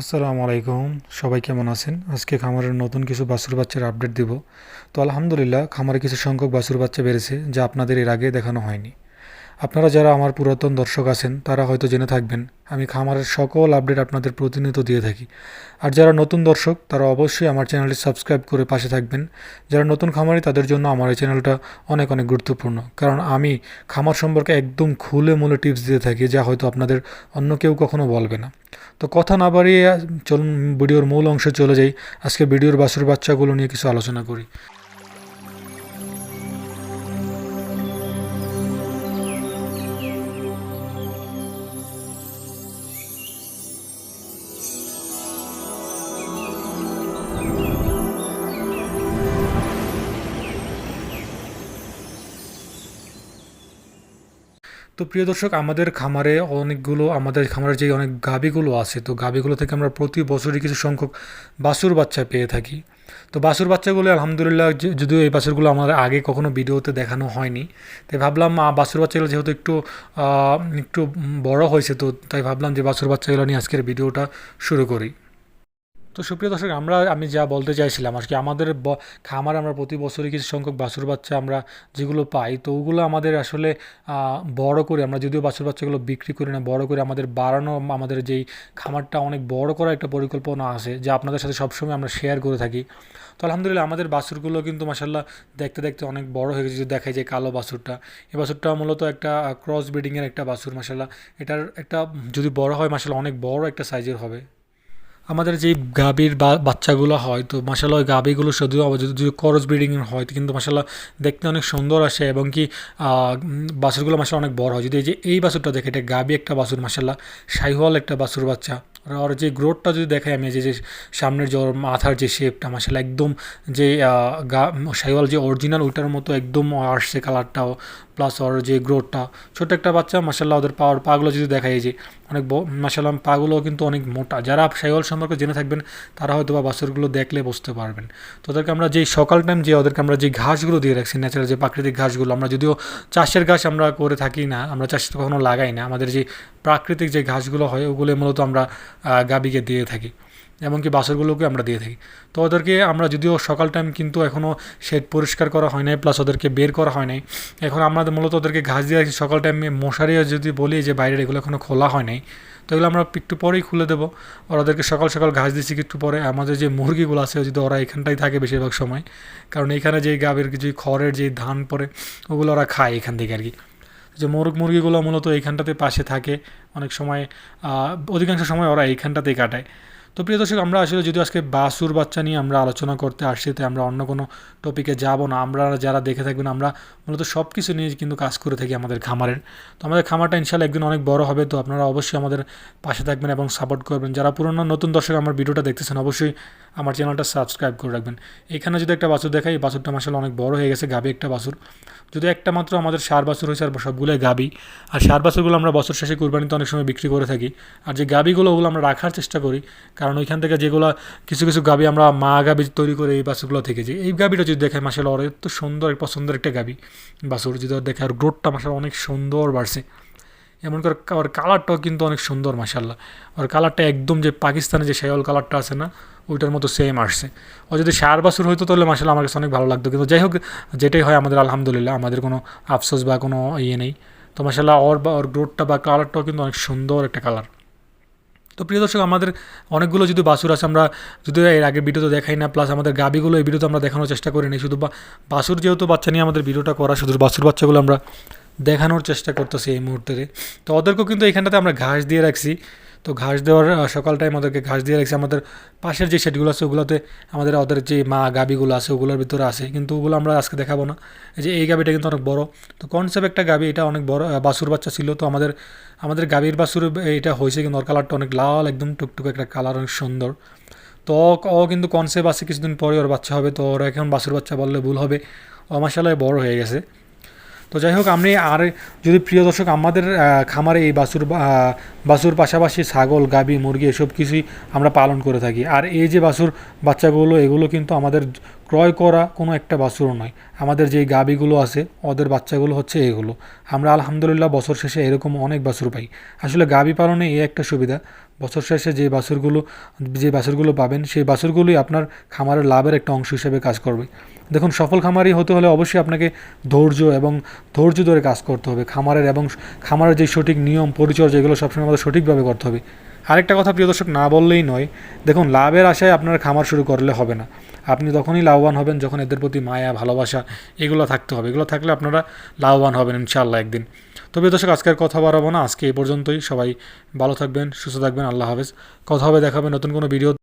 আসসালামু আলাইকুম। সবাই কেমন আছেন? আজকে খামারের নতুন কিছু বাছুর বাচ্চার আপডেট দিব। তো আলহামদুলিল্লাহ, খামারে কিছু সংখ্যক বাছুর বাচ্চা বেড়েছে, যা আপনাদের এর আগে দেখানো হয়নি। আপনারা যারা আমার পুরাতন দর্শক আছেন, তারা হয়তো জেনে থাকবেন, আমি খামারের সকল আপডেট আপনাদের প্রতিনিয়ত দিয়ে থাকি। আর যারা নতুন দর্শক, তারা অবশ্যই আমার চ্যানেলটি সাবস্ক্রাইব করে পাশে থাকবেন। যারা নতুন খামারি, তাদের জন্য আমার এই চ্যানেলটা অনেক অনেক গুরুত্বপূর্ণ। কারণ আমি খামার সম্পর্কে একদম খুলে মূলে টিপস দিয়ে থাকি, যা হয়তো আপনাদের অন্য কেউ কখনো বলবে না। তো কথা না বাড়িয়ে চলুন, ভিডিওর মূল অংশে চলে যাই। আজকে ভিডিওর বাসুর বাচ্চাগুলো নিয়ে কিছু আলোচনা করি। তো প্রিয় দর্শক, আমাদের খামারে অনেকগুলো, আমাদের খামারের যে অনেক গাবিগুলো আছে, তো গাবিগুলো থেকে আমরা প্রতি বছরই কিছু সংখ্যক বাসুর বাচ্চা পেয়ে থাকি। তো বাসুর বাচ্চাগুলো আলহামদুলিল্লাহ যদিও এই বাছুরগুলো আমার আগে কখনো ভিডিওতে দেখানো হয়নি, তাই ভাবলাম বাছুর বাচ্চাগুলো যেহেতু একটু একটু বড় হয়েছে, তো তাই ভাবলাম যে বাসুর বাচ্চাগুলো নিয়ে আজকের ভিডিওটা শুরু করি। তো সুপ্রিয় দর্শক, আমরা, আমি যা বলতে চাইছিলাম আর কি আমাদের খামারে আমরা প্রতি বছরই কিছু সংখ্যক বাছুর বাচ্চা আমরা যেগুলো পাই, তো ওগুলো আমাদের আসলে বড় করে আমরা যদিও বাছুর বাচ্চাগুলো বিক্রি করি না, বড় করে আমাদের বাড়ানো, আমাদের যেই খামারটা অনেক বড় করার একটা পরিকল্পনা আছে, যা আপনাদের সাথে সবসময় আমরা শেয়ার করে থাকি। তো আলহামদুলিল্লাহ, আমাদের বাছুরগুলো কিন্তু মাসাল্লাহ দেখতে দেখতে অনেক বড় হয়ে গেছে, দেখায় যে কালো বাছুরটা। এই বাছুরটা মূলত একটা ক্রস ব্রিডিংয়ের একটা বাছুর মাসাল্লাহ এটার একটা, যদি বড় হয় মাসাল্লাহ অনেক বড় একটা সাইজের হবে। আমাদের যে গাভীর বা বাচ্চাগুলো হয়, তো মাসাল্লাহ ওই গাভীগুলো শুধু যদি করস ব্রিডিং হয় কিন্তু মাসাল্লাহ দেখতে অনেক সুন্দর আসে এবং কি বাছুরগুলো মাসাল্লাহ অনেক বড় হয়। যদি এই যে এই বাছুরটা দেখে, এটা গাভী একটা বাছুর মাসাল্লাহ শাহিওয়াল একটা বাছুর বাচ্চা। আর যে গ্রোথটা যদি দেখাই আমি, যে যে, সামনের যে মাথার যে শেপটা মাসাল্লাহ একদম যে গা শাহিওয়াল যে অরিজিনাল ওইটার মতো একদম আসছে কালারটাও প্লাস ওর যে গ্রোথটা ছোট একটা বাচ্চা মাসাল্লাহ ওদের পাওয়ার পাগুলো যদি দেখাই যে, অনেক মাসাল্লাহ পাগুলো কিন্তু অনেক মোটা। যারা শাহিওয়াল সম্পর্কে জেনে থাকবেন, তারা হয়তো বা বাছুরগুলো দেখলে বুঝতে পারবেন। তো ওদেরকে আমরা যেই সকাল টাইম যে ওদেরকে আমরা যে ঘাসগুলো দিয়ে রাখছি ন্যাচারাল যে প্রাকৃতিক ঘাসগুলো, আমরা যদিও চাষের ঘাস আমরা করে থাকি না, আমরা চাষ কখনো লাগাই না। আমাদের যে প্রাকৃতিক যে ঘাসগুলো হয় ওগুলো মূলত আমরা গাবিকে দিয়ে থাকি। এমনকি বাছরগুলোকে আমরা দিয়ে থাকি। তো ওদেরকে আমরা যদিও সকাল টাইম কিন্তু এখনও শেড পরিষ্কার করা হয় নাই প্লাস ওদেরকে বের করা হয় নাই, এখন আমরা মূলত ওদেরকে ঘাস দিয়ে রাখছি সকাল টাইমে মশারি যদি বলি যে বাইরের এগুলো এখনও খোলা হয় নাই, তো এগুলো আমরা একটু পরেই খুলে দেবো। আর ওদেরকে সকাল সকাল ঘাস দিচ্ছি একটু পরে। আমাদের যে মুরগিগুলো আছে, যদি ওরা এখানটাই থাকে বেশিরভাগ সময়, কারণ এখানে যে গাবের যে খড়ের যে ধান পরে ওগুলো ওরা খায় এখান থেকে আর কি। যে মোরগ মুরগিগুলো মূলত এইখানটাতে পাশে থাকে। অনেক সময় অধিকাংশ সময় ওরা এইখানটাতেই কাটায়। তো প্রিয় দর্শক, আমরা আসলে যদি আজকে বাসুর বাচ্চা নিয়ে আমরা আলোচনা করতে আসছি তো আমরা অন্য কোনো টপিকে যাব না। আমরা যারা দেখে থাকবেন, আমরা মূলত সব কিছু নিয়ে কিন্তু কাজ করে থাকি আমাদের খামারের। তো আমাদের খামারটা ইনশাল্লাহ একদিন অনেক বড় হবে, তো আপনারা অবশ্যই আমাদের পাশে থাকবেন এবং সাপোর্ট করবেন। যারা পুরনো নতুন দর্শক আমার ভিডিওটা দেখতেছেন, অবশ্যই আমার চ্যানেলটা সাবস্ক্রাইব করে রাখবেন। এখানে যদি একটা বাছুর দেখাই, এই বাছুরটা মাসাল অনেক বড় হয়ে গেছে গাবি একটা বাছুর। যদি একটা মাত্র আমাদের সার বাছুর হয়েছে, আর সবগুলোই গাবি আর সার বাছুরগুলো আমরা বছর শেষে কুরবানিতে অনেক সময় বিক্রি করে থাকি। আর যে গাবিগুলো ওগুলো আমরা রাখার চেষ্টা করি কারণ ওইখান থেকে যেগুলো কিছু কিছু গাবি আমরা মা গাবি তৈরি করে এই বাছুরগুলো থেকে যে, এই গাবিটা যদি দেখায় মাসাল ওর এত সুন্দর পছন্দের একটা গাবি। বাসুর যদি দেখে আর গ্রোথটা মাসাল অনেক সুন্দর বাড়ছে। এমন করে ওর কালারটাও কিন্তু অনেক সুন্দর মাসাল্লাহ ওর কালারটা একদম যে পাকিস্তানে যে শেয়াল কালারটা আছে না, ওইটার মতো সেম আসছে। ও যদি সার বাসুর হইতো তাহলে মাসাল্লাহ আমার কাছে অনেক ভালো লাগতো। কিন্তু যাই হোক, যেটাই হয় আমাদের আলহামদুলিল্লাহ, আমাদের কোনো আফসোস বা কোনো ইয়ে নেই। তো মাসাল্লাহ ওর বা, ওর গ্রোথটা বা কালারটাও কিন্তু অনেক সুন্দর একটা কালার তো প্রিয় দর্শক, আমাদের অনেকগুলো যদি বাসুর আছে, আমরা যদি এর আগে ভিডিওতে দেখাই না প্লাস আমাদের গাবিগুলো এই ভিডিওতে আমরা দেখানোর চেষ্টা করিনি, শুধু বাসুর যেহেতু বাচ্চা নিয়ে আমাদের ভিডিওটা করা, শুধু বাসুর বাচ্চাগুলো আমরা দেখানোর চেষ্টা করতেছি এই মুহূর্তে। তো ওদেরকেও কিন্তু এখানটাতে আমরা ঘাস দিয়ে রাখছি। তো ঘাস দেওয়ার সকাল টাইম ওদেরকে ঘাস দিয়ে রাখছি। আমাদের পাশের যে শেডগুলো আছে, ওগুলোতে আমাদের ওদের যে মা গাবিগুলো আছে, ওগুলোর ভিতরে আছে। কিন্তু ওগুলো আমরা আজকে দেখাবো না। এই যে এই গাবিটা কিন্তু অনেক বড়। তো কনসেপ্ট একটা গাবি এটা অনেক বড় বাসুর বাচ্চা ছিল। তো আমাদের আমাদের গাবির বাসুর এটা হয়েছে কিন্তু ওর কালারটা অনেক লাল, একদম টুকটুক একটা কালার অনেক সুন্দর। তো ও- কিন্তু কনসেপ্ট আছে, কিছুদিন পরে ওর বাচ্চা হবে। তো ওরা এখন বাসুর বাচ্চা বললে ভুল হবে। ও মাসালায় বড় হয়ে গেছে। তো যাই হোক আমি আর যদি প্রিয় দর্শক আমাদের খামারে এই বাছুর বা- আহ, বাছুর পাশাপাশি ছাগল গাবি মুরগি এসব কিছুই আমরা পালন করে থাকি। আর এই যে বাছুর বাচ্চাগুলো এগুলো কিন্তু আমাদের ক্রয় করা কোনো একটা বাছুরও নয়। আমাদের যেই গাবিগুলো আছে ওদের বাচ্চাগুলো হচ্ছে এগুলো। আমরা আলহামদুলিল্লাহ বছর শেষে এরকম অনেক বাছুর পাই। আসলে গাবি পালনে এই একটা সুবিধা বছর শেষে যে বাছুরগুলো যে বাছুরগুলো পাবেন সেই বাছুরগুলোই আপনার খামারের লাভের একটা অংশ হিসেবে কাজ করবে। দেখুন, সফল খামারি হতে হলে অবশ্যই আপনাকে ধৈর্য এবং ধৈর্য ধরে কাজ করতে হবে। খামারের এবং খামারের যে সঠিক নিয়ম, পরিচর্যা, এগুলো সবসময় আমাদের সঠিকভাবে করতে হবে। আরেকটা কথা প্রিয় দর্শক, না বললেই নয়, দেখুন, লাভের আশায় আপনার খামার শুরু করলে হবে না। আপনি তখনই লাভবান হবেন, যখন এদের প্রতি মায়া, ভালোবাসা, এগুলো থাকতে হবে। এগুলো থাকলে আপনারা লাভবান হবেন ইনশাআল্লাহ একদিন। তবে দর্শক, আজকের কথা বাড়াবো না। আজকে এই পর্যন্তই। সবাই ভালো থাকবেন, সুস্থ থাকবেন। আল্লাহ হাফেজ। কথা হবে, দেখাবে নতুন কোনো ভিডিও